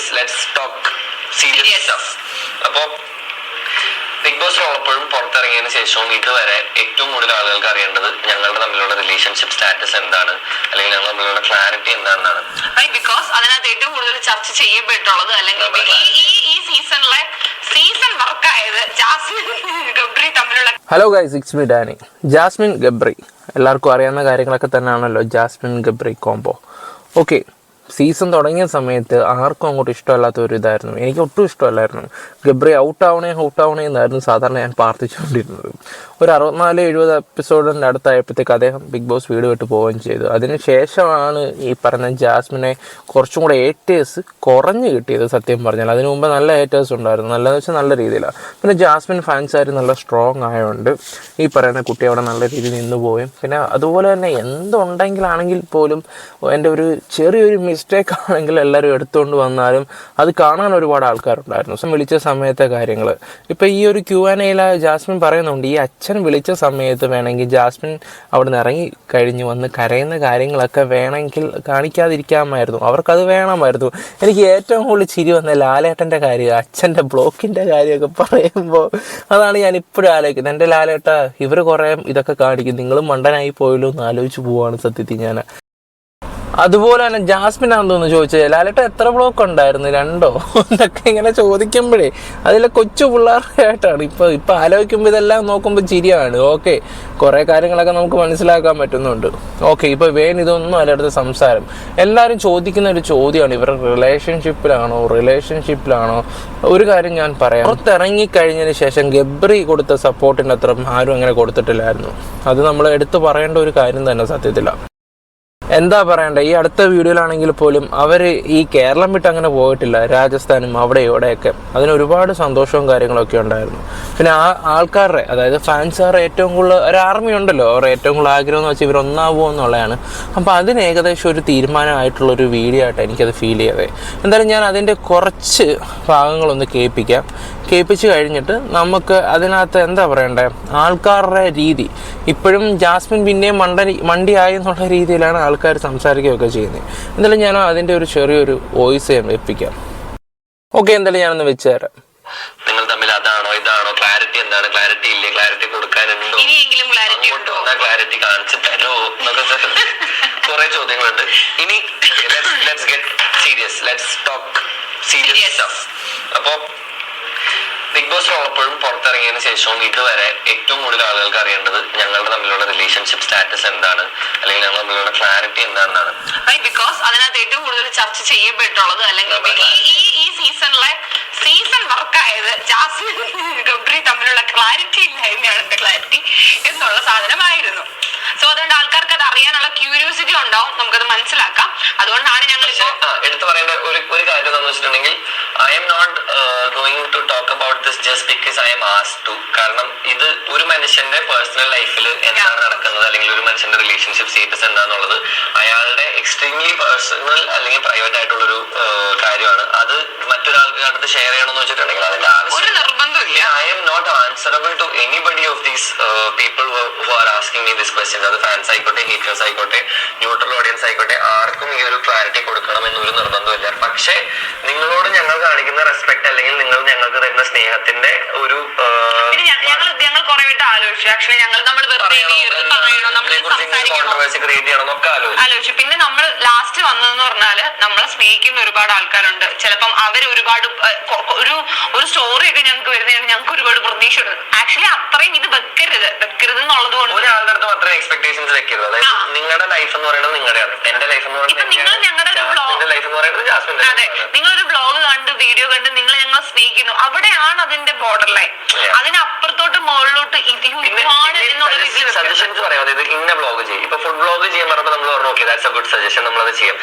Serious let's talk serious stuff അപ്പോ Bigg Boss ഉള്ളപ്പോഴും പുറത്തിറങ്ങിയതിന് ശേഷവും ഇതുവരെ ഏറ്റവും കൂടുതൽ ആളുകൾക്ക് അറിയേണ്ടത് ഞങ്ങളുടെ തമ്മിലുള്ള റിലേഷൻഷിപ്പ് സ്റ്റാറ്റസ് എന്താണ്? അല്ലെങ്കിൽ ഞങ്ങൾ തമ്മിലുള്ള ക്ലാരിറ്റി എന്താണെന്നാണ്. ബിക്കോസ് അതിനകത്ത് ഏറ്റവും കൂടുതൽ ചർച്ച ചെയ്യപ്പെട്ടുള്ളത് അല്ലെങ്കിൽ ഈ ഈ ഈ സീസണിലെ സീസൺ വർക്കായത് ജാസ്മിൻ ഗബ്രി തമ്മിലുള്ള hello guys it's me Dani Jasmin Gabri. എല്ലാവർക്കും അറിയാവുന്ന കാര്യങ്ങളൊക്കെ തന്നെയാണല്ലോ Jasmin Gabri combo okay season തുടങ്ങിയ സമയത്ത് ആർക്കും അങ്ങോട്ട് ഇഷ്ടമല്ലാത്ത ഒരു ഇതായിരുന്നു. എനിക്ക് ഒട്ടും ഇഷ്ടമല്ലായിരുന്നു. ഗബ്രി ഔട്ട് ആവണേ ഔട്ട് ആവണേ എന്നായിരുന്നു സാധാരണ ഞാൻ പ്രാർത്ഥിച്ചുകൊണ്ടിരുന്നത്. ഒരു അറുപത്തിനാല് എഴുപത് എപ്പിസോഡിന്റെ അടുത്തായപ്പോഴത്തേക്ക് അദ്ദേഹം ബിഗ് ബോസ് വീട് വിട്ട് പോവുകയും ചെയ്തു. അതിന് ശേഷമാണ് ഈ പറഞ്ഞ ജാസ്മിനെ കുറച്ചും കൂടെ ഏറ്റേഴ്സ് കുറഞ്ഞ് കിട്ടിയത് സത്യം പറഞ്ഞാൽ. അതിന് മുമ്പ് നല്ല ഏറ്റേഴ്സ് ഉണ്ടായിരുന്നു. നല്ലതെന്ന് വെച്ചാൽ നല്ല രീതിയിലാണ്. പിന്നെ ജാസ്മിൻ ഫാൻസ് ആയിരുന്നു നല്ല സ്ട്രോങ് ആയതുകൊണ്ട് ഈ പറയുന്ന കുട്ടി അവിടെ നല്ല രീതിയിൽ നിന്ന് പോയും പിന്നെ അതുപോലെ തന്നെ എന്തുണ്ടെങ്കിലാണെങ്കിൽ പോലും എന്റെ ഒരു ചെറിയൊരു മിസ്റ്റേക്ക് ആണെങ്കിൽ എല്ലാവരും എടുത്തുകൊണ്ട് വന്നാലും അത് കാണാൻ ഒരുപാട് ആൾക്കാരുണ്ടായിരുന്നു. വിളിച്ച സമയത്തെ കാര്യങ്ങൾ. ഇപ്പോൾ ഈ ഒരു ക്യു ആൻ എയിൽ ജാസ്മിൻ പറയുന്നുണ്ട് ഈ അച്ഛൻ വിളിച്ച സമയത്ത് വേണമെങ്കിൽ ജാസ്മിൻ അവിടെ നിന്ന് ഇറങ്ങി കഴിഞ്ഞ് വന്ന് കരയുന്ന കാര്യങ്ങളൊക്കെ വേണമെങ്കിൽ കാണിക്കാതിരിക്കാമായിരുന്നു. അവർക്കത് വേണമായിരുന്നു. എനിക്ക് ഏറ്റവും കൂടുതൽ ചിരി വന്ന ലാലേട്ടന്റെ കാര്യം അച്ഛന്റെ ബ്ലോക്കിന്റെ കാര്യമൊക്കെ പറയുമ്പോൾ അതാണ് ഞാൻ ഇപ്പോഴും ആലോചിക്കുന്നത്. എന്റെ ലാലേട്ട ഇവർ കുറേ ഇതൊക്കെ കാണിക്കും. നിങ്ങളും മണ്ടനായി പോയല്ലോ എന്ന് ആലോചിച്ച് പോവാണ് സത്യത്തിൽ ഞാൻ. അതുപോലെ തന്നെ ജാസ്മിൻ ആണെന്ന് ചോദിച്ചത് ലാലേട്ട എത്ര ബ്ലോക്ക് ഉണ്ടായിരുന്നു? രണ്ടോ? എന്നൊക്കെ ഇങ്ങനെ ചോദിക്കുമ്പോഴേ അതിലെ കൊച്ചു പിള്ളേരുടെ ആയിട്ടാണ് ഇപ്പൊ ഇപ്പൊ ആലോചിക്കുമ്പോൾ ഇതെല്ലാം നോക്കുമ്പോൾ ചിരിയാണ്. ഓക്കെ കുറെ കാര്യങ്ങളൊക്കെ നമുക്ക് മനസ്സിലാക്കാൻ പറ്റുന്നുണ്ട്. ഓക്കെ ഇപ്പൊ വേൻ ഇതൊന്നും അല്ലടുത്ത സംസാരം. എല്ലാവരും ചോദിക്കുന്ന ഒരു ചോദ്യമാണ്. ഇവരുടെ റിലേഷൻഷിപ്പിലാണോ റിലേഷൻഷിപ്പിലാണോ ഒരു കാര്യം ഞാൻ പറയാം. പുറത്തിറങ്ങി കഴിഞ്ഞതിന് ശേഷം ഗബ്രി കൊടുത്ത സപ്പോർട്ടിന്റെ അത്ര ആരും അങ്ങനെ കൊടുത്തിട്ടില്ലായിരുന്നു. അത് നമ്മൾ എടുത്തു പറയേണ്ട ഒരു കാര്യം തന്നെ സത്യത്തിലാണ് എന്താ പറയണ്ടേ? ഈ അടുത്ത വീഡിയോയിലാണെങ്കിൽ പോലും അവർ ഈ കേരളം വിട്ട് അങ്ങനെ പോയിട്ടില്ല. രാജസ്ഥാനും അവിടെ ഇവിടെയൊക്കെ. അതിന് ഒരുപാട് സന്തോഷവും കാര്യങ്ങളൊക്കെ ഉണ്ടായിരുന്നു. പിന്നെ ആ ആൾക്കാരുടെ അതായത് ഫാൻസുകാരുടെ ഏറ്റവും കൂടുതൽ ഒരു ആർമി ഉണ്ടല്ലോ. അവരുടെ ഏറ്റവും കൂടുതൽ ആഗ്രഹം എന്ന് വെച്ചാൽ ഇവർ ഒന്നാവുമോ എന്നുള്ളതാണ്. അപ്പോൾ അതിന് ഏകദേശം ഒരു തീരുമാനമായിട്ടുള്ള ഒരു വീഡിയോ ആയിട്ട് എനിക്കത് ഫീൽ ചെയ്തത്. എന്തായാലും ഞാൻ അതിന്റെ കുറച്ച് ഭാഗങ്ങളൊന്ന് കേൾപ്പിക്കാം. കേൾപ്പിച്ച് കഴിഞ്ഞിട്ട് നമുക്ക് അതിനകത്ത് എന്താ പറയണ്ടേ? ആൾക്കാരുടെ രീതി. ഇപ്പോഴും ജാസ്മിൻ പിന്നെയും മണ്ടി മണ്ടിയായി എന്നുള്ള രീതിയിലാണ് ആൾക്കാർ സംസാരിക്കുകയൊക്കെ ചെയ്യുന്നത്. എന്തായാലും ഞാൻ അതിന്റെ ഒരു ചെറിയൊരു വോയിസ് ഞാൻ വെപ്പിക്കാം. ഓക്കെ എന്തായാലും ഞാനൊന്ന് വെച്ച് തരാം നിങ്ങൾ തമ്മിൽ അതാണോ ഇതാണോ? ക്ലാരിറ്റി എന്താണ്? ക്ലാരിറ്റി ഇല്ലേ? ക്ലാരിറ്റി കൊടുക്കാനുണ്ടോ ഇനിയെങ്കിലും ക്ലാരിറ്റി അങ്ങോട്ട് ഉണ്ടോ? വന്നാൽ ക്ലാരിറ്റി കാണിച്ചു തരോ? എന്നൊക്കെ കുറെ ചോദ്യങ്ങളുണ്ട്. ഇനി let's get serious let's talk serious stuff അപ്പോ ബിഗ് ബോസ് ഉള്ളപ്പോഴും പുറത്തിറങ്ങിയതിന് ശേഷവും ഇതുവരെ ഏറ്റവും കൂടുതൽ ആളുകൾക്ക് അറിയേണ്ടത് ഞങ്ങളുടെ തമ്മിലുള്ള റിലേഷൻഷിപ്പ് സ്റ്റാറ്റസ് എന്താണ്? അല്ലെങ്കിൽ ഞങ്ങൾ തമ്മിലുള്ള ക്ലാരിറ്റി എന്താണെന്നാണ്. ബിക്കോസ് അതിനകത്ത് ഏറ്റവും കൂടുതൽ ചർച്ച ചെയ്യപ്പെട്ടുള്ളത് അല്ലെങ്കിൽ ഈ ഈ സീസണിലെ സീസൺ വർക്കായത് ജാസ്മിൻ ഗബ്രി തമ്മിലുള്ള ക്ലാരിറ്റി ഇല്ലായ്മയാണ് ക്ലാരിറ്റി എന്നുള്ള സാധനമായിരുന്നു. സോ അതുകൊണ്ട് ആൾക്കാർക്ക് അത് അറിയാനുള്ള ക്യൂരിയോസിറ്റി ഉണ്ടാവും. നമുക്കത് മനസ്സിലാക്കാം. അതുകൊണ്ടാണ് ഞങ്ങൾ എടുത്തു പറയേണ്ട ഒരു ഒരു കാര്യം എന്താണെന്ന് വെച്ചിട്ടുണ്ടെങ്കിൽ I'm not going to talk about this just because I'm as to കാരണം ഇത് ഒരു മനുഷ്യന്റെ പേഴ്സണൽ ലൈഫിൽ എന്താണ് നടക്കുന്നത്? അല്ലെങ്കിൽ ഒരു മനുഷ്യന്റെ റിലേഷൻഷിപ്പ് സ്റ്റേറ്റസ് എന്താണെന്നുള്ളത് അയാളുടെ എക്സ്ട്രീംലി പേഴ്സണൽ അല്ലെങ്കിൽ പ്രൈവറ്റ് ആയിട്ടുള്ള ഒരു കാര്യമാണ്. അത് മറ്റൊരാൾക്ക് അടുത്ത് ഷെയർ ചെയ്യണമെന്ന് വെച്ചിട്ടുണ്ടെങ്കിൽ അതിന്റെ ആവശ്യം answerable to anybody of these uh, people who, who are asking me this questions. അത് ഫാൻസ് ആയിക്കോട്ടെ ഹീറ്റേഴ്സ് ആയിക്കോട്ടെ ന്യൂട്രൽ ഓഡിയൻസ് ആയിക്കോട്ടെ ആർക്കും ഈ ഒരു ക്ലാരിറ്റി കൊടുക്കണം എന്നൊരു നിർബന്ധമില്ല പക്ഷേ നിങ്ങളോട് ഞങ്ങൾ കാണിക്കുന്ന റെസ്പെക്ട് അല്ലെങ്കിൽ നിങ്ങൾ ഞങ്ങൾക്ക് തരുന്ന സ്നേഹത്തിന്റെ ഒരു ഞങ്ങൾ കുറെ വട്ടം ആലോചിച്ചു. ആക്ച്വലി ഞങ്ങൾ നമ്മൾ വെറുതെ ക്രിയേറ്റ് ചെയ്യണം എന്നൊക്കെ ആലോചിച്ചു. പിന്നെ നമ്മൾ പറഞ്ഞാൽ നമ്മളെ സ്നേഹിക്കുന്ന ഒരുപാട് ആൾക്കാരുണ്ട്. ചിലപ്പം അവർ ഒരുപാട് ഒരു ഒരു സ്റ്റോറി ഒക്കെ ഞങ്ങൾക്ക് വരുന്നതിന് ഞങ്ങൾക്ക് ഒരുപാട് പ്രതീക്ഷ ഉണ്ട് ആക്ച്വലി അത്രയും ഇത് വെക്കരുത്. വെക്കരുത് എന്നുള്ളത് കൊണ്ട് ഒരാളുടെ അടുത്ത് മാത്രമേ എക്സ്പെക്ടേഷൻസ് വെക്കരുത്. അതായത് നിങ്ങളുടെ ലൈഫ് എന്ന് പറയുന്നത് നിങ്ങളുടെയാണ് എന്റെ ലൈഫ് എന്ന് പറയുന്നത് നിങ്ങൾ ഞങ്ങളുടെ ബ്ലോഗ് ലൈഫ് എന്ന് പറയുന്നത് ജാസ്മിന്റെ അതെ. നിങ്ങളൊരു ബ്ലോഗ് കണ്ട് വീഡിയോ കണ്ട് നിങ്ങൾ ഞങ്ങളെ സ്നേഹിക്കുന്നു. അവിടെയാണ് അതിന്റെ ബോർഡർ ലൈൻ അതിനപ്പുറത്തോട്ട് മുകളിലോട്ട് ഒരുപാട് ഇത് വെക്കരുത്. സജഷൻസ് പറയാം. അതായത് ഇന്ന ബ്ലോഗ് ചെയ്യും. ഇപ്പൊ ഫുഡ് ബ്ലോഗ് ചെയ്യാൻ പറഞ്ഞപ്പോൾ നമ്മൾ പറഞ്ഞു okay that's a good suggestion നമ്മൾ അത് ചെയ്യാം.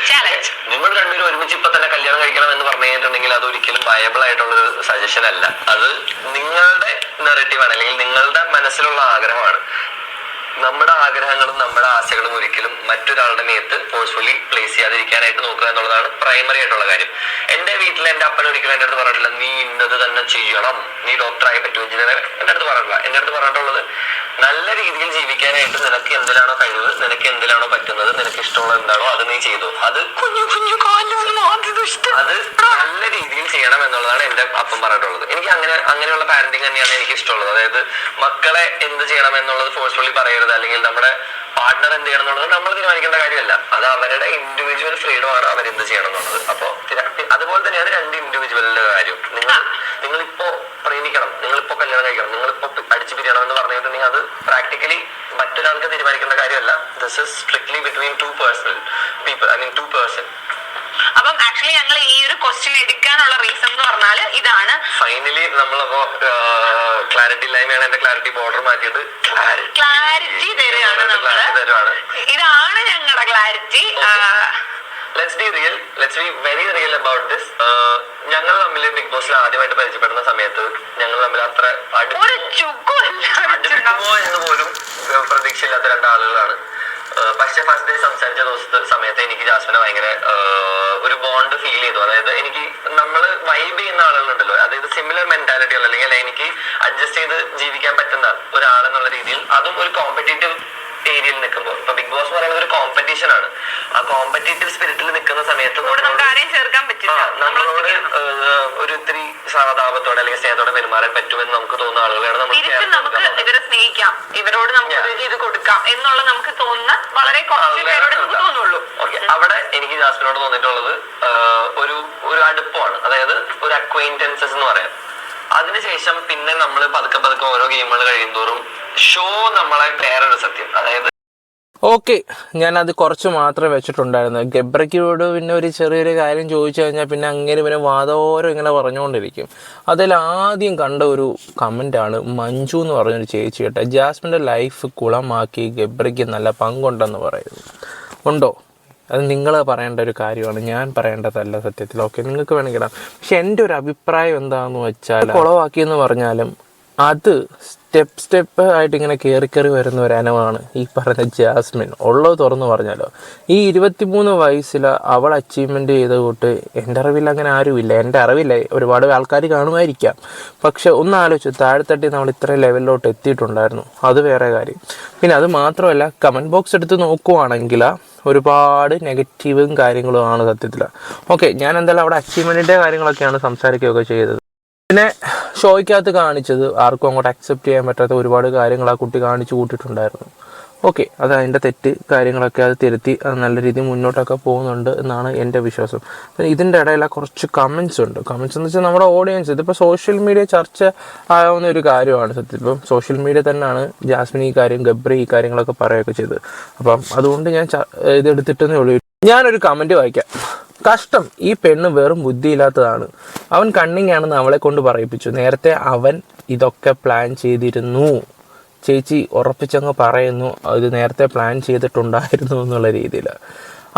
നിങ്ങൾ രണ്ടുപേരും ഒരുമിച്ച് ഇപ്പൊ തന്നെ കല്യാണം കഴിക്കണം എന്ന് പറഞ്ഞു കഴിഞ്ഞിട്ടുണ്ടെങ്കിൽ അത് ഒരിക്കലും വയബിൾ ആയിട്ടുള്ള ഒരു സജഷൻ അല്ല. അത് നിങ്ങളുടെ നെറേറ്റീവ് ആണ് അല്ലെങ്കിൽ നിങ്ങളുടെ മനസ്സിലുള്ള ആഗ്രഹമാണ്. നമ്മുടെ ആഗ്രഹങ്ങളും നമ്മുടെ ആശകളും ഒരിക്കലും മറ്റൊരാളുടെ മേത്ത് ഫോഴ്സ്ഫുള്ളി പ്ലേസ് ചെയ്യാതിരിക്കാനായിട്ട് നോക്കുക എന്നുള്ളതാണ് പ്രൈമറി ആയിട്ടുള്ള കാര്യം. എന്റെ വീട്ടിൽ എന്റെ അപ്പൻ ഒരിക്കലും എന്റെ അടുത്ത് പറഞ്ഞിട്ടില്ല നീ ഇന്നത് തന്നെ ചെയ്യണം. നീ ഡോക്ടറായി പറ്റും എഞ്ചിനീയർ എന്റെ അടുത്ത് പറഞ്ഞിട്ടില്ല. എന്റെ അടുത്ത് പറഞ്ഞിട്ടുള്ളത് നല്ല രീതിയിൽ ജീവിക്കാനായിട്ട് നിനക്ക് എന്തിലാണോ കഴിവ് നിനക്ക് എന്തിലാണോ പറ്റുന്നത് നിനക്ക് ഇഷ്ടമുള്ള എന്താണോ അത് നീ ചെയ്തു. അത് കുഞ്ഞു കുഞ്ഞു അത് നല്ല രീതിയിൽ ചെയ്യണം എന്നുള്ളതാണ് എന്റെ അപ്പം പറഞ്ഞിട്ടുള്ളത്. എനിക്ക് അങ്ങനെ അങ്ങനെയുള്ള പാരന്റിങ് തന്നെയാണ് എനിക്ക് ഇഷ്ടമുള്ളത്. അതായത് മക്കളെ എന്ത് ചെയ്യണം എന്നുള്ളത് ഫോഴ്സ്ഫുള്ളി പറയരുത്. അല്ലെങ്കിൽ നമ്മുടെ പാർട്ട്ണർ എന്ത് ചെയ്യണം എന്നുള്ളത് നമ്മൾ തീരുമാനിക്കേണ്ട കാര്യമല്ല. അത് അവരുടെ ഇൻഡിവിജ്വൽ ഫ്രീഡം ആണ് അവരെന്ത് ചെയ്യണം എന്നുള്ളത്. അപ്പൊ അതുപോലെ തന്നെയാണ് രണ്ട് ഇൻഡിവിജ്വലിന്റെ കാര്യം നിങ്ങൾ നിങ്ങളിപ്പോ പ്രേമിക്കണം നിങ്ങളിപ്പോ കല്യാണം കഴിക്കണം. നിങ്ങളിപ്പോ അടിച്ചു പിരിയണം എന്ന് പറഞ്ഞിട്ടുണ്ടെങ്കിൽ അത് പ്രാക്ടിക്കലി മറ്റൊരാൾക്ക് തീരുമാനിക്കേണ്ട കാര്യമല്ല. This is strictly between two person people I mean two person അപ്പം ആക്ച്വലി ഞങ്ങൾ ഈ ഒരു ക്വസ്റ്റ്യൻ എടുക്കാനുള്ള റീസൺ എന്ന് പറഞ്ഞാൽ ഇതാണ്. ഫൈനലി നമ്മളപ്പോ ക്ലാരിറ്റി ഇല്ലായ്മയാണ് എന്റെ ക്ലാരിറ്റി ബോർഡർ മാറ്റിയത്. ക്ലാരിറ്റി തരുകയാണ് നമ്മൾ. ക്ലാരിറ്റി തരുവാണ്. ഇതാണ് ഞങ്ങളുടെ clarity let's be real let's be very real about this ഞങ്ങൾ തമ്മിൽ ബിഗ് ബോസിൽ ആദ്യമായിട്ട് പരിചയപ്പെടുന്ന സമയത്ത് ഞങ്ങൾ തമ്മിൽ അത്ര എന്ന് പോലും പ്രതീക്ഷയില്ലാത്ത രണ്ടാളുകളാണ്. പക്ഷേ പക്ഷെ ഫസ്റ്റ് ഡേ സംസാരിച്ച ദിവസത്തെ സമയത്ത് എനിക്ക് ജാസ്മിനെ ഭയങ്കര ഒരു ബോണ്ട് ഫീൽ ചെയ്തു. അതായത് എനിക്ക് നമ്മൾ വൈബ് ചെയ്യുന്ന ആളുകളുണ്ടല്ലോ. അതായത് സിമിലർ മെന്റാലിറ്റി ഉള്ള അല്ലെങ്കിൽ എനിക്ക് അഡ്ജസ്റ്റ് ചെയ്ത് ജീവിക്കാൻ പറ്റുന്ന ഒരാളെന്നുള്ള രീതിയിൽ അതും ഒരു കോമ്പറ്റേറ്റീവ് ഏരിയയിൽ നിൽക്കുമ്പോൾ ഇപ്പൊ ബിഗ് ബോസ് പറയുന്നത് ഒരു കോമ്പറ്റീഷൻ ആണ്. ആ കോമ്പറ്റേറ്റീവ് സ്പിരിറ്റിൽ നിൽക്കുന്ന സമയത്ത് നമ്മളോട് ഒരു ഇത്തിരി സഹതാപത്തോടെ അല്ലെങ്കിൽ സ്നേഹത്തോടെ പെരുമാറാൻ പറ്റുമെന്ന് നമുക്ക് തോന്നുന്ന ആളുകളാണ് നമുക്ക്. ഇവരെ സ്നേഹിക്കാം. ഇവരോട് നമുക്ക് ഇത് കൊടുക്കാം എന്നുള്ള നമുക്ക് തോന്നുന്ന വളരെ കുറച്ച് പേരോട് നമുക്ക് തോന്നുള്ളൂ. ഓക്കെ അവിടെ എനിക്ക് ജാസ്മിനോട് തോന്നിയിട്ടുള്ളത് ഒരു ഒരു അടുപ്പമാണ്. അതായത് ഒരു അക്വൈന്റൻസസ് എന്ന് പറയാം. അതിനുശേഷം പിന്നെ നമ്മൾ പതുക്കെ പതുക്കെ ഓരോ ഗെയിമുകൾ കഴിയുന്തോറും ഷോ നമ്മളെ വേറൊരു സത്യം. അതായത് ഓക്കെ അത് കുറച്ച് മാത്രമേ വെച്ചിട്ടുണ്ടായിരുന്നു. ഗബ്രയ്ക്കോട് പിന്നെ ഒരു ചെറിയൊരു കാര്യം ചോദിച്ചു കഴിഞ്ഞാൽ പിന്നെ അങ്ങനെ പിന്നെ വാദോരം ഇങ്ങനെ പറഞ്ഞുകൊണ്ടിരിക്കും. അതിൽ ആദ്യം കണ്ട ഒരു കമന്റാണ് മഞ്ജു എന്ന് പറഞ്ഞൊരു ചേച്ചി കേട്ടോ. ജാസ്മിന്റെ ലൈഫ് കുളമാക്കി ഗബ്രയ്ക്ക് നല്ല പങ്കുണ്ടെന്ന് പറയുന്നു. ഉണ്ടോ? അത് നിങ്ങൾ പറയേണ്ട ഒരു കാര്യമാണ്. ഞാൻ പറയേണ്ടതല്ല സത്യത്തിൽ. ഓക്കെ നിങ്ങൾക്ക് വേണമെങ്കിൽ ഇടാം. പക്ഷെ എന്റെ ഒരു അഭിപ്രായം എന്താണെന്ന് വെച്ചാൽ കുളമാക്കിയെന്ന് പറഞ്ഞാലും അത് സ്റ്റെപ്പ് സ്റ്റെപ്പ് ആയിട്ട് ഇങ്ങനെ കയറി കയറി വരുന്ന ഒരു അനവാണ് ഈ പറഞ്ഞ ജാസ്മിൻ. ഉള്ളത് തുറന്നു പറഞ്ഞാലോ. ഈ ഇരുപത്തിമൂന്ന് വയസ്സിൽ അവൾ അച്ചീവ്മെന്റ് ചെയ്ത കൂട്ട് എന്റെ അറിവിൽ അങ്ങനെ ആരുമില്ല. എന്റെ അറിവില്ല ഒരുപാട് ആൾക്കാർ കാണുമായിരിക്കാം. പക്ഷെ ഒന്ന് ആലോചിച്ചു. താഴെത്തട്ടി നമ്മൾ ഇത്ര ലെവലിലോട്ട് എത്തിയിട്ടുണ്ടായിരുന്നു. അത് വേറെ കാര്യം. പിന്നെ അത് മാത്രമല്ല കമന്റ് ബോക്സ് എടുത്ത് നോക്കുവാണെങ്കിൽ ഒരുപാട് നെഗറ്റീവും കാര്യങ്ങളും ആണ് സത്യത്തിൽ ഓക്കെ ഞാൻ എന്തായാലും അവിടെ അച്ചീവ്മെന്റിന്റെ കാര്യങ്ങളൊക്കെയാണ് സംസാരിക്കുകയൊക്കെ ചെയ്തത്. പിന്നെ ഷോയ്ക്കകത്ത് കാണിച്ചത് ആർക്കും അങ്ങോട്ട് അക്സെപ്റ്റ് ചെയ്യാൻ പറ്റാത്ത ഒരുപാട് കാര്യങ്ങൾ ആ കുട്ടി കാണിച്ചു കൂട്ടിയിട്ടുണ്ടായിരുന്നു. ഓക്കെ അത് അതിന്റെ തെറ്റ് കാര്യങ്ങളൊക്കെ അത് തിരുത്തി അത് നല്ല രീതിയിൽ മുന്നോട്ടൊക്കെ പോകുന്നുണ്ട് എന്നാണ് എന്റെ വിശ്വാസം. പിന്നെ ഇതിന്റെ ഇടയിൽ കുറച്ച് കമൻസ് ഉണ്ട്. കമൻസ് എന്ന് വെച്ചാൽ നമ്മുടെ ഓഡിയൻസ് ഇതിപ്പോൾ സോഷ്യൽ മീഡിയ ചർച്ച ആവുന്ന ഒരു കാര്യമാണ് സത്യം ഇപ്പം സോഷ്യൽ മീഡിയ തന്നെയാണ് ജാസ്മിൻ ഈ കാര്യം ഗബ്രി ഈ കാര്യങ്ങളൊക്കെ പറയുകയൊക്കെ ചെയ്തത്. അപ്പം അതുകൊണ്ട് ഞാൻ ഇതെടുത്തിട്ടെന്നേ ഉള്ളൂ. ഞാനൊരു കമന്റ് വായിക്കാം. കഷ്ടം. ഈ പെണ്ണ് വെറും ബുദ്ധിയില്ലാത്തതാണ്. അവൻ കണ്ണിങ് ആണെന്ന് അവളെ കൊണ്ട് പറയിപ്പിച്ചു. നേരത്തെ അവൻ ഇതൊക്കെ പ്ലാൻ ചെയ്തിരുന്നു. ചേച്ചി ഉറപ്പിച്ചങ്ങ് പറയുന്നു. അത് നേരത്തെ പ്ലാൻ ചെയ്തിട്ടുണ്ടായിരുന്നു എന്നുള്ള രീതിയിൽ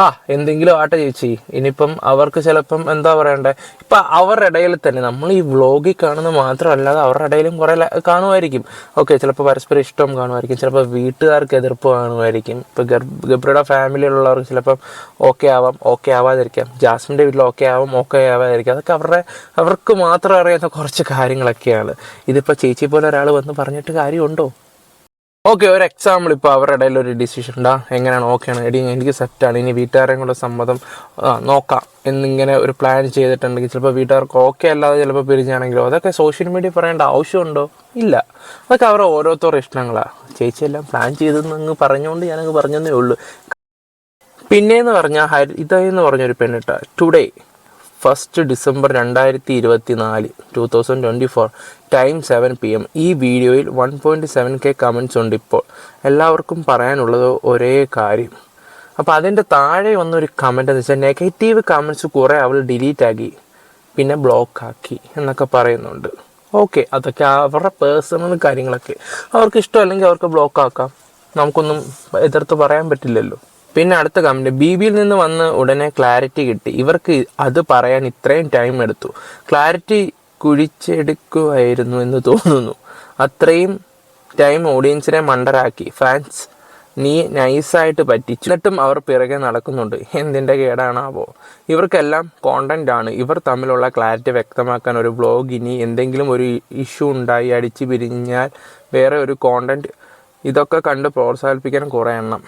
ആ എന്തെങ്കിലും ആട്ടെ ചേച്ചി. ഇനിയിപ്പം അവർക്ക് ചിലപ്പം എന്താ പറയണ്ടേ? ഇപ്പം അവരുടെ ഇടയിൽ തന്നെ നമ്മൾ ഈ വ്ളോഗിൽ കാണുന്ന മാത്രമല്ലാതെ അവരുടെ ഇടയിലും കുറേ കാണുമായിരിക്കും. ഓക്കെ ചിലപ്പോൾ പരസ്പരം ഇഷ്ടം കാണുമായിരിക്കും. ചിലപ്പോൾ വീട്ടുകാർക്ക് എതിർപ്പ് കാണുമായിരിക്കും. ഇപ്പോൾ ഗബ്രിയുടെ ഫാമിലിയിലുള്ളവർക്ക് ചിലപ്പം ഓക്കെ ആവാം ഓക്കെ ആവാതിരിക്കാം. ജാസ്മിന്റെ വീട്ടിൽ ഓക്കെ ആവാം ഓക്കെ ആവാതിരിക്കാം. അതൊക്കെ അവരുടെ അവർക്ക് മാത്രം അറിയാവുന്ന കുറച്ച് കാര്യങ്ങളൊക്കെയാണ്. ഇതിപ്പോൾ ചേച്ചി പോലെ ഒരാൾ വന്ന് പറഞ്ഞിട്ട് കാര്യമുണ്ടോ? ഓക്കെ ഒരു എക്സാമ്പിൾ ഇപ്പോൾ അവരുടെ ഇടയിൽ ഒരു ഡിസിഷൻ ഉണ്ടാ എങ്ങനെയാണ് ഓക്കെയാണ് എടി എനിക്ക് സെറ്റാണ് ഇനി വീട്ടുകാരെയും കൂടെ സമ്മതം നോക്കാം. എന്നിങ്ങനെ ഒരു പ്ലാൻ ചെയ്തിട്ടുണ്ടെങ്കിൽ ചിലപ്പോൾ വീട്ടുകാർക്ക് ഓക്കെ അല്ലാതെ ചിലപ്പോൾ പിരിഞ്ഞാണെങ്കിലോ അതൊക്കെ സോഷ്യൽ മീഡിയ പറയേണ്ട ആവശ്യമുണ്ടോ? ഇല്ല. അതൊക്കെ അവരുടെ ഓരോരുത്തരുടെ ഇഷ്ടങ്ങളാണ് ചേച്ചിയെല്ലാം പ്ലാൻ ചെയ്തെന്ന് പറഞ്ഞുകൊണ്ട് ഞാനങ്ങ് പറഞ്ഞതേ ഉള്ളൂ. പിന്നെയെന്ന് പറഞ്ഞാൽ ഹരിത എന്ന് പറഞ്ഞൊരു പെണ്ണിട്ട ടുഡേ ഫസ്റ്റ് ഡിസംബർ രണ്ടായിരത്തി ഇരുപത്തി നാല് two thousand twenty four time seven P M ഈ വീഡിയോയിൽ one point seven K comments ഉണ്ട് ഇപ്പോൾ. എല്ലാവർക്കും പറയാനുള്ളത് ഒരേ കാര്യം. അപ്പോൾ അതിന്റെ താഴെ വന്നൊരു കമന്റ് എന്ന് വെച്ചാൽ നെഗറ്റീവ് കമന്റ്സ് കുറേ അവൾ ഡിലീറ്റ് ആക്കി പിന്നെ ബ്ലോക്ക് ആക്കി എന്നൊക്കെ പറയുന്നുണ്ട്. ഓക്കെ അതൊക്കെ അവരുടെ പേഴ്സണൽ കാര്യങ്ങളൊക്കെ. അവർക്ക് ഇഷ്ടമല്ലെങ്കിൽ അവർക്ക് ബ്ലോക്ക് ആക്കാം. നമുക്കൊന്നും എതിർത്ത് പറയാൻ പറ്റില്ലല്ലോ. പിന്നെ അടുത്ത കമന്റ് ബി ബിയിൽ നിന്ന് വന്ന് ഉടനെ ക്ലാരിറ്റി കിട്ടി. ഇവർക്ക് അത് പറയാൻ ഇത്രയും ടൈം എടുത്തു. ക്ലാരിറ്റി കുഴിച്ചെടുക്കുമായിരുന്നു എന്ന് തോന്നുന്നു. അത്രയും ടൈം ഓഡിയൻസിനെ മണ്ടരാക്കി. ഫാൻസ് നീ നൈസായിട്ട് പറ്റിച്ചു. എന്നിട്ടും അവർ പിറകെ നടക്കുന്നുണ്ട്. എന്തിന്റെ കേടാണാവോ? ഇവർക്കെല്ലാം കോണ്ടന്റ് ആണ്. ഇവർ തമ്മിലുള്ള ക്ലാരിറ്റി വ്യക്തമാക്കാൻ ഒരു ബ്ലോഗ് ഇനി എന്തെങ്കിലും ഒരു ഇഷ്യൂ ഉണ്ടായി അടിച്ചു പിരിഞ്ഞാൽ വേറെ ഒരു കോണ്ടന്റ് ഇതൊക്കെ കണ്ട് പ്രോത്സാഹിപ്പിക്കാൻ കുറേ എണ്ണം.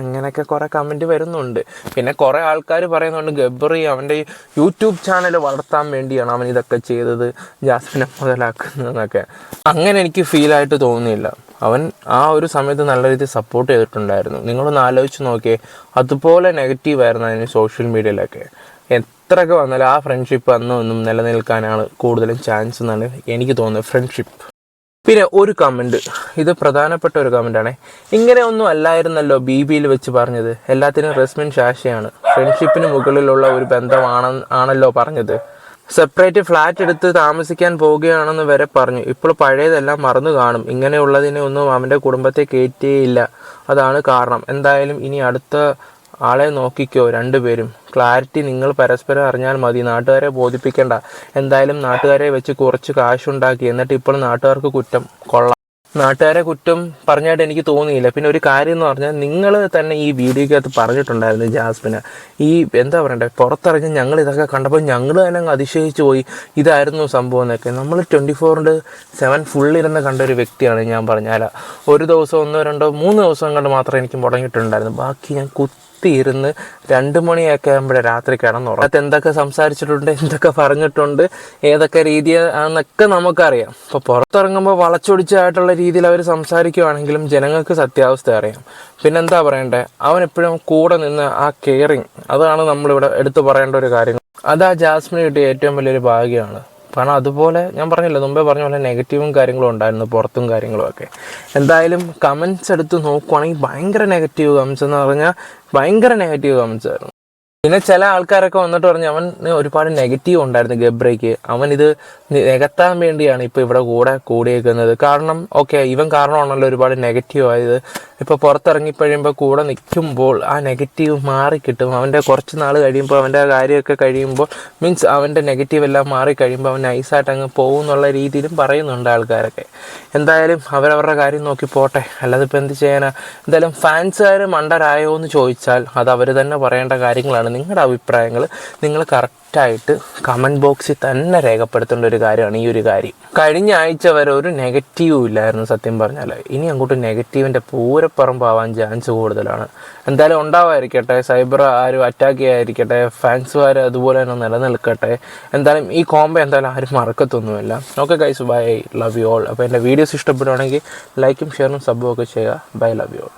അങ്ങനെയൊക്കെ കുറേ കമന്റ് വരുന്നുണ്ട്. പിന്നെ കുറേ ആൾക്കാർ പറയുന്നുണ്ട് ഗബ്രി അവന്റെ യൂട്യൂബ് ചാനൽ വളർത്താൻ വേണ്ടിയാണ് അവൻ ഇതൊക്കെ ചെയ്തത് ജാസ്മിനെ മുതലാക്കുന്നതെന്നൊക്കെ. അങ്ങനെ എനിക്ക് ഫീലായിട്ട് തോന്നിയില്ല. അവൻ ആ ഒരു സമയത്ത് നല്ല രീതിയിൽ സപ്പോർട്ട് ചെയ്തിട്ടുണ്ടായിരുന്നു. നിങ്ങളൊന്ന് ആലോചിച്ച് നോക്കിയേ അതുപോലെ നെഗറ്റീവായിരുന്നു അതിന് സോഷ്യൽ മീഡിയയിലൊക്കെ എത്രയൊക്കെ വന്നാലും ആ ഫ്രണ്ട്ഷിപ്പ് അന്നും ഒന്നും നിലനിൽക്കാനാണ് കൂടുതലും ചാൻസ് എന്നാണ് എനിക്ക് തോന്നുന്നത്. ഫ്രണ്ട്ഷിപ്പ് പിന്നെ ഒരു കമന്റ് ഇത് പ്രധാനപ്പെട്ട ഒരു കമന്റാണ് ഇങ്ങനെ ഒന്നും അല്ലായിരുന്നല്ലോ ബി ബിയിൽ വെച്ച് പറഞ്ഞത്. എല്ലാത്തിനും റെസ്മിൻ ശാശയാണ്. ഫ്രണ്ട്ഷിപ്പിന് മുകളിലുള്ള ഒരു ബന്ധമാണ് ആണല്ലോ പറഞ്ഞത്. സെപ്പറേറ്റ് ഫ്ലാറ്റ് എടുത്ത് താമസിക്കാൻ പോവുകയാണെന്ന് വരെ പറഞ്ഞു. ഇപ്പോൾ പഴയതെല്ലാം മറന്നു കാണും. ഇങ്ങനെയുള്ളതിനെ ഒന്നും അവന്റെ കുടുംബത്തെ കയറ്റിയേയില്ല അതാണ് കാരണം. എന്തായാലും ഇനി അടുത്ത ആളെ നോക്കിക്കോ രണ്ടുപേരും. ക്ലാരിറ്റി നിങ്ങൾ പരസ്പരം അറിഞ്ഞാൽ മതി. നാട്ടുകാരെ ബോധിപ്പിക്കേണ്ട. എന്തായാലും നാട്ടുകാരെ വെച്ച് കുറച്ച് കാശുണ്ടാക്കി. എന്നിട്ട് ഇപ്പോൾ നാട്ടുകാർക്ക് കുറ്റം. കൊള്ളാം. നാട്ടുകാരെ കുറ്റം പറഞ്ഞായിട്ട് എനിക്ക് തോന്നിയില്ല. പിന്നെ ഒരു കാര്യം എന്ന് പറഞ്ഞാൽ നിങ്ങൾ തന്നെ ഈ വീഡിയോക്കകത്ത് പറഞ്ഞിട്ടുണ്ടായിരുന്നു ജാസ്മിന്. ഈ എന്താ പറയണ്ടേ? പുറത്തിറങ്ങി ഞങ്ങൾ ഇതൊക്കെ കണ്ടപ്പോൾ ഞങ്ങൾ തന്നെ അങ്ങ് അതിശയിച്ചു പോയി. ഇതായിരുന്നു സംഭവം എന്നൊക്കെ. നമ്മൾ ട്വന്റി ഫോറിന്റെ സെവൻ ഫുള്ളിരുന്ന് കണ്ട ഒരു വ്യക്തിയാണ് ഞാൻ പറഞ്ഞാൽ. ഒരു ദിവസം ഒന്നോ രണ്ടോ മൂന്ന് ദിവസം കണ്ട് മാത്രമേ എനിക്ക് മുടങ്ങിയിട്ടുണ്ടായിരുന്നു. ബാക്കി ഞാൻ കുത്തിയിരുന്ന് രണ്ട് മണിയൊക്കെ ആകുമ്പോഴേ രാത്രി കിടന്നു അത് എന്തൊക്കെ സംസാരിച്ചിട്ടുണ്ട് എന്തൊക്കെ പറഞ്ഞിട്ടുണ്ട് ഏതൊക്കെ രീതിയാണെന്നൊക്കെ നമുക്കറിയാം. ഇപ്പോൾ പുറത്തിറങ്ങുമ്പോൾ വളച്ചൊടിച്ചായിട്ടുള്ള രീതിയിൽ അവർ സംസാരിക്കുവാണെങ്കിലും ജനങ്ങൾക്ക് സത്യാവസ്ഥ അറിയാം. പിന്നെന്താ പറയണ്ടേ? അവൻ എപ്പോഴും കൂടെ നിന്ന് ആ കെയറിങ് അതാണ് നമ്മളിവിടെ എടുത്തു പറയേണ്ട ഒരു കാര്യം. അത് ആ ജാസ്മിന് കിട്ടിയ ഏറ്റവും വലിയൊരു ഭാഗ്യമാണ്. കാരണം അതുപോലെ ഞാൻ പറഞ്ഞില്ല മുമ്പേ പറഞ്ഞ പോലെ നെഗറ്റീവും കാര്യങ്ങളും ഉണ്ടായിരുന്നു പുറത്തും കാര്യങ്ങളും ഒക്കെ. എന്തായാലും കമൻസ് എടുത്ത് നോക്കുവാണെങ്കിൽ ഭയങ്കര നെഗറ്റീവ് കമൻസ് എന്ന് പറഞ്ഞാൽ ഭയങ്കര നെഗറ്റീവ് കമൻസ് ആയിരുന്നു. പിന്നെ ചില ആൾക്കാരൊക്കെ വന്നിട്ട് പറഞ്ഞു അവന് ഒരുപാട് നെഗറ്റീവ് ഉണ്ടായിരുന്നു ഗബ്രയ്ക്ക്. അവൻ ഇത് നികത്താൻ വേണ്ടിയാണ് ഇപ്പോൾ ഇവിടെ കൂടെ കൂടിയേക്കുന്നത്. കാരണം ഓക്കെ ഇവൻ കാരണമാണല്ലോ ഒരുപാട് നെഗറ്റീവ് ആയത്. ഇപ്പോൾ പുറത്തിറങ്ങി കഴിയുമ്പോൾ കൂടെ നിൽക്കുമ്പോൾ ആ നെഗറ്റീവ് മാറിക്കിട്ടും അവന്റെ കുറച്ച് നാൾ കഴിയുമ്പോൾ അവന്റെ കാര്യമൊക്കെ കഴിയുമ്പോൾ മീൻസ് അവന്റെ നെഗറ്റീവ് എല്ലാം മാറി കഴിയുമ്പോൾ അവൻ നൈസായിട്ട് അങ്ങ് പോകും എന്നുള്ള രീതിയിലും പറയുന്നുണ്ട് ആൾക്കാരൊക്കെ. എന്തായാലും അവരവരുടെ കാര്യം നോക്കി പോട്ടെ. അല്ലാതെ ഇപ്പോൾ എന്ത് ചെയ്യാനാ? എന്തായാലും ഫാൻസുകാർ മണ്ടരായോ എന്ന് ചോദിച്ചാൽ അത് അവർ തന്നെ പറയേണ്ട കാര്യങ്ങളാണ് നിങ്ങളുടെ അഭിപ്രായങ്ങൾ നിങ്ങൾ കറക്റ്റായിട്ട് കമന്റ് ബോക്സിൽ തന്നെ രേഖപ്പെടുത്തേണ്ട ഒരു കാര്യമാണ് ഈ ഒരു കാര്യം. കഴിഞ്ഞ ആഴ്ച വരെ ഒരു നെഗറ്റീവും ഇല്ലായിരുന്നു സത്യം പറഞ്ഞാൽ ഇനി അങ്ങോട്ട് നെഗറ്റീവിന്റെ പൂരപ്പറമ്പാവാൻ ചാൻസ് കൂടുതലാണ്. എന്തായാലും ഉണ്ടാവാതിരിക്കട്ടെ സൈബർ ആരും അറ്റാക്ക് ചെയ്യാതിരിക്കട്ടെ ഫാൻസുകാർ അതുപോലെ തന്നെ നിലനിൽക്കട്ടെ. എന്തായാലും ഈ കോംബോ എന്തായാലും ആരും മറക്കത്തൊന്നുമില്ല. Okay guys bye love you all അപ്പോൾ എന്റെ വീഡിയോസ് ഇഷ്ടപ്പെടുവാണെങ്കിൽ ലൈക്കും ഷെയറും സബ്ബും ഒക്കെ ചെയ്യുക. By love you all